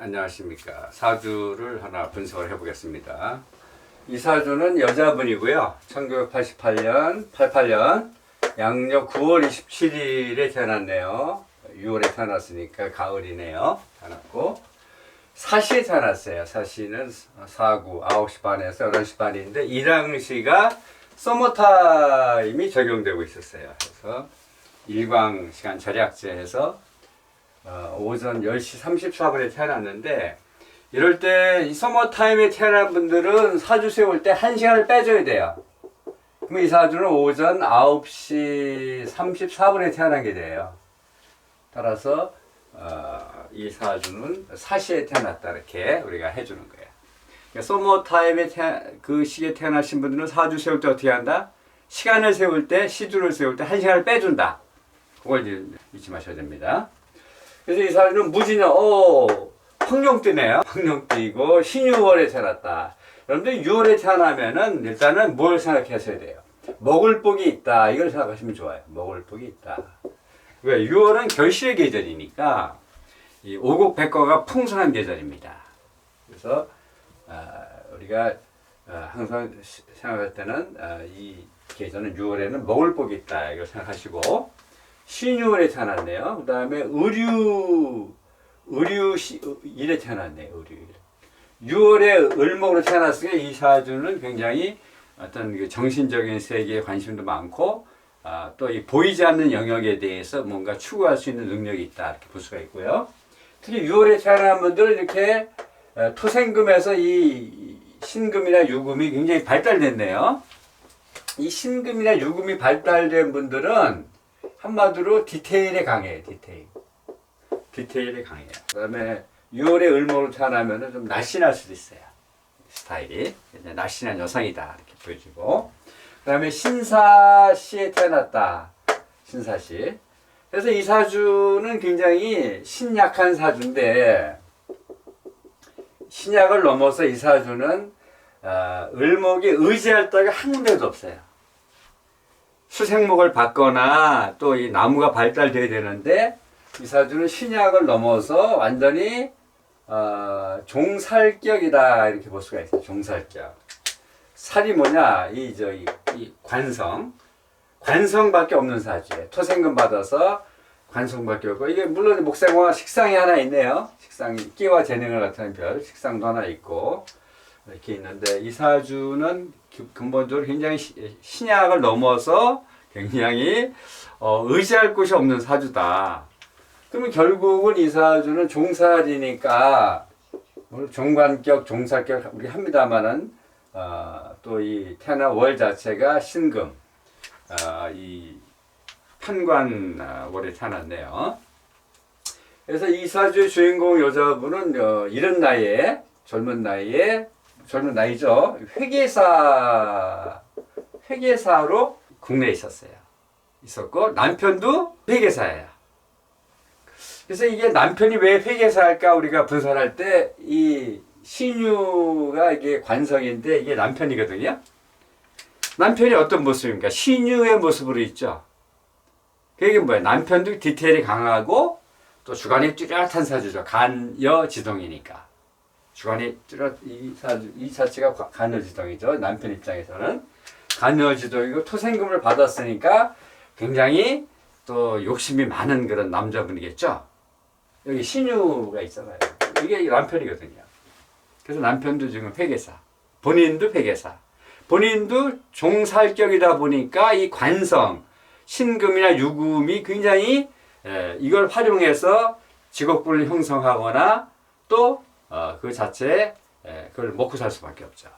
안녕하십니까. 사주를 하나 분석을 해보겠습니다. 이 사주는 여자분이고요. 1988년, 88년 양력 9월 27일에 태어났네요. 6월에 태어났으니까 가을이네요. 태어났고 사시에 태어났어요. 사시는 사구 9시 반에서 11시 반인데 이 당시가 서머타임이 적용되고 있었어요. 그래서 일광 시간 절약제해서 어, 오전 10시 34분에 태어났는데 이럴 때 이 서머타임에 태어난 분들은 사주 세울 때 1시간을 빼줘야 돼요. 그럼 이 사주는 오전 9시 34분에 태어난 게 돼요. 따라서 어, 이 사주는 사시에 태어났다 이렇게 우리가 해주는 거예요. 그러니까 서머타임에 태, 그 시기에 태어나신 분들은 사주 세울 때 어떻게 한다? 시간을 세울 때, 시주를 세울 때 1시간을 빼준다. 그걸 잊지 마셔야 됩니다. 그래서 이 사주는 무진년, 오, 황룡띠네요. 황룡띠고 신유월에 태어났다. 여러분들 6월에 태어나면은 일단은 뭘 생각하셔야 돼요? 먹을 복이 있다. 이걸 생각하시면 좋아요. 먹을 복이 있다. 왜? 6월은 결실의 계절이니까 이 오곡백과가 풍성한 계절입니다. 그래서 아, 우리가 아, 항상 시- 생각할 때는 아, 이 계절은 6월에는 먹을 복이 있다. 이걸 생각하시고 신유월에 태어났네요. 그 다음에 의류, 의류 시, 일에 태어났네요. 의류 일. 6월에 을목으로 태어났으니까 이 사주는 굉장히 어떤 그 정신적인 세계에 관심도 많고, 아, 또 이 보이지 않는 영역에 대해서 뭔가 추구할 수 있는 능력이 있다. 이렇게 볼 수가 있고요. 특히 6월에 태어난 분들은 이렇게 어, 토생금에서 이 신금이나 유금이 굉장히 발달됐네요. 이 신금이나 유금이 발달된 분들은 한마디로 디테일에 강해요, 디테일. 디테일에 강해요. 그 다음에 6월에 을목으로 태어나면 좀 날씬할 수도 있어요. 스타일이. 날씬한 여성이다. 이렇게 보여지고. 그 다음에 신사시에 태어났다. 신사시. 그래서 이 사주는 굉장히 신약한 사주인데, 신약을 넘어서 이 사주는 어, 을목이 의지할 데가 한 군데도 없어요. 수생목을 받거나 또 이 나무가 발달돼야 되는데 이 사주는 신약을 넘어서 완전히 어, 종살격이다 이렇게 볼 수가 있어요. 종살격. 살이 뭐냐 이 저이 이 관성 관성밖에 없는 사주예요. 토생금 받아서 관성밖에 없고 이게 물론 목생화 식상이 하나 있네요. 식상이 끼와 재능을 나타내는 별 식상도 하나 있고 이렇게 있는데 이 사주는 기- 근본적으로 굉장히 시- 신약을 넘어서 굉장히 어, 의지할 곳이 없는 사주다. 그러면 결국은 이 사주는 종살이니까 종관격, 종살격 우리 합니다만은 어, 또이 태나 월 자체가 신금, 어, 이 편관 어, 태어났네요. 그래서 이 사주의 주인공 여자분은 어, 이른 나이에 젊은 나이에 젊은 나이죠 회계사 회계사로 국내에 있었어요. 있었고 남편도 회계사예요. 그래서 이게 남편이 왜 회계사일까 우리가 분석할 때 이 신유가 이게 관성인데 이게 남편이거든요. 남편이 어떤 모습입니까? 신유의 모습으로 있죠. 그게 뭐예요? 남편도 디테일이 강하고 또 주관이 뚜렷한 사주죠. 간여지동이니까. 주관이 뚜렷 이 사주 이 자체가 과- 간여지동이죠. 남편 입장에서는 간여지동이고 토생금을 받았으니까 굉장히 또 욕심이 많은 그런 남자분이겠죠. 여기 신유가 있잖아요. 이게 남편이거든요. 그래서 남편도 지금 회계사, 본인도 회계사, 본인도 종살격이다 보니까 이 관성, 신금이나 유금이 굉장히 에, 이걸 활용해서 직업군을 형성하거나 또 그 자체에 에, 그걸 먹고 살 수밖에 없죠.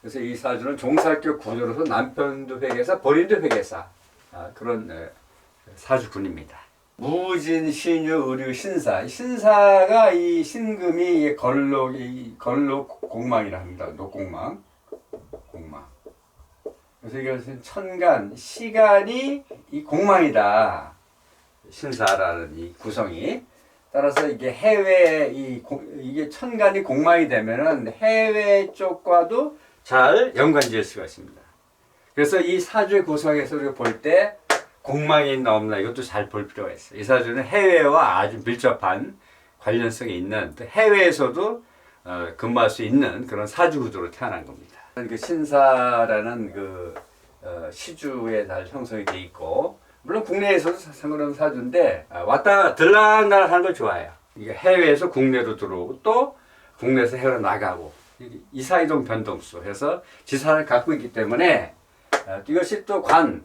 그래서 이 사주는 종살격 구조로서 남편도 회계사, 본인도 회계사 아, 그런 에, 사주군입니다. 무진, 신유, 의류, 신사. 이 신사가 이 신금이 이 걸록 공망이라 합니다. 녹공망, 공망. 그래서 이것은 천간, 시간이 이 공망이다. 신사라는 이 구성이. 따라서 이게 해외 이 공- 이게 천간이 공망이 되면은 해외 쪽과도 잘 연관지을 수가 있습니다. 그래서 이 사주의 구성에서 우리가 볼때 공망이 있나 없나 이것도 잘 볼 필요가 있어요. 이 사주는 해외와 아주 밀접한 관련성이 있는 또 해외에서도 어, 근무할 수 있는 그런 사주 구조로 태어난 겁니다. 그 신사라는 그 어, 시주에 잘 형성이 돼 있고 물론 국내에서도 상관없는 사주인데 아, 왔다 들락날락 하는 걸 좋아해요. 이게 해외에서 국내로 들어오고 또 국내에서 해외로 나가고 이- 이사이동 변동수 해서 지사를 갖고 있기 때문에 어, 이것이 또 관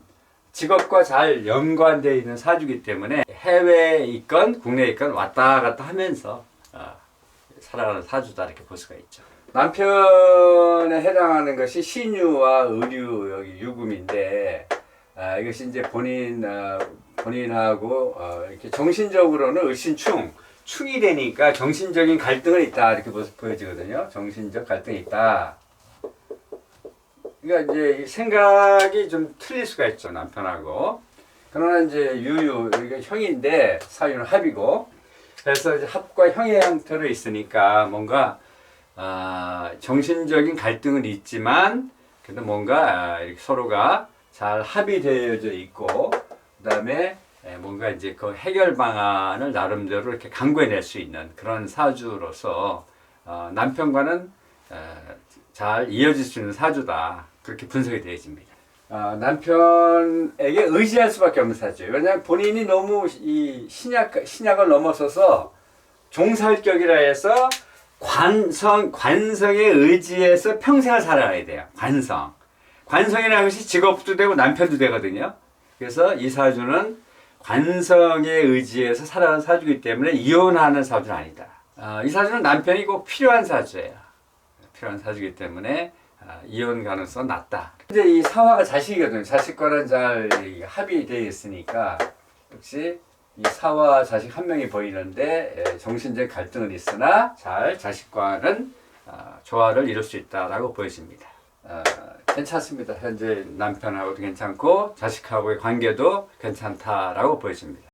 직업과 잘 연관되어 있는 사주기 때문에 해외에 있건 국내에 있건 왔다 갔다 하면서 어, 살아가는 사주다 이렇게 볼 수가 있죠. 남편에 해당하는 것이 신유와 의류 여기 유금인데 아, 이것이 이제 본인 어, 본인하고 어, 이렇게 정신적으로는 을신충 충이 되니까 정신적인 갈등은 있다 이렇게 보- 보여지거든요. 정신적 갈등이 있다. 그러니까 이제 이 생각이 좀 틀릴 수가 있죠 남편하고. 그러나 이제 유유 여기가 형인데 사유는 합이고 그래서 이제 합과 형의 형태로 있으니까 뭔가 아, 정신적인 갈등은 있지만 그래도 뭔가 아, 이렇게 서로가 잘 합의되어져 있고 그다음에 에, 뭔가 이제 그 해결 방안을 나름대로 이렇게 강구해낼 수 있는 그런 사주로서 어, 남편과는 에, 잘 이어질 수 있는 사주다 그렇게 분석이 되어집니다. 아, 남편에게 의지할 수밖에 없는 사주예요. 왜냐하면 본인이 너무 이 신약 신약을 넘어서서 종살격이라 해서 관성 관성에 의지해서 평생을 살아가야 돼요. 관성 관성이라는 것이 직업도 되고 남편도 되거든요. 그래서 이 사주는 관성에 의지해서 살아가는 사주이기 때문에 이혼하는 사주는 아니다. 아, 이 사주는 남편이 꼭 필요한 사주예요. 필요한 사주이기 때문에 아, 이혼 가능성 낮다. 근데 이 사화가 자식이거든요. 자식과는 잘이 합의되어 있으니까 역시 이 사화 자식 한 명이 보이는데 에, 정신적 갈등은 있으나 잘 자식과는 아, 조화를 이룰 수 있다라고 보여집니다. 아, 괜찮습니다. 현재 남편하고도 괜찮고 자식하고의 관계도 괜찮다라고 보여집니다.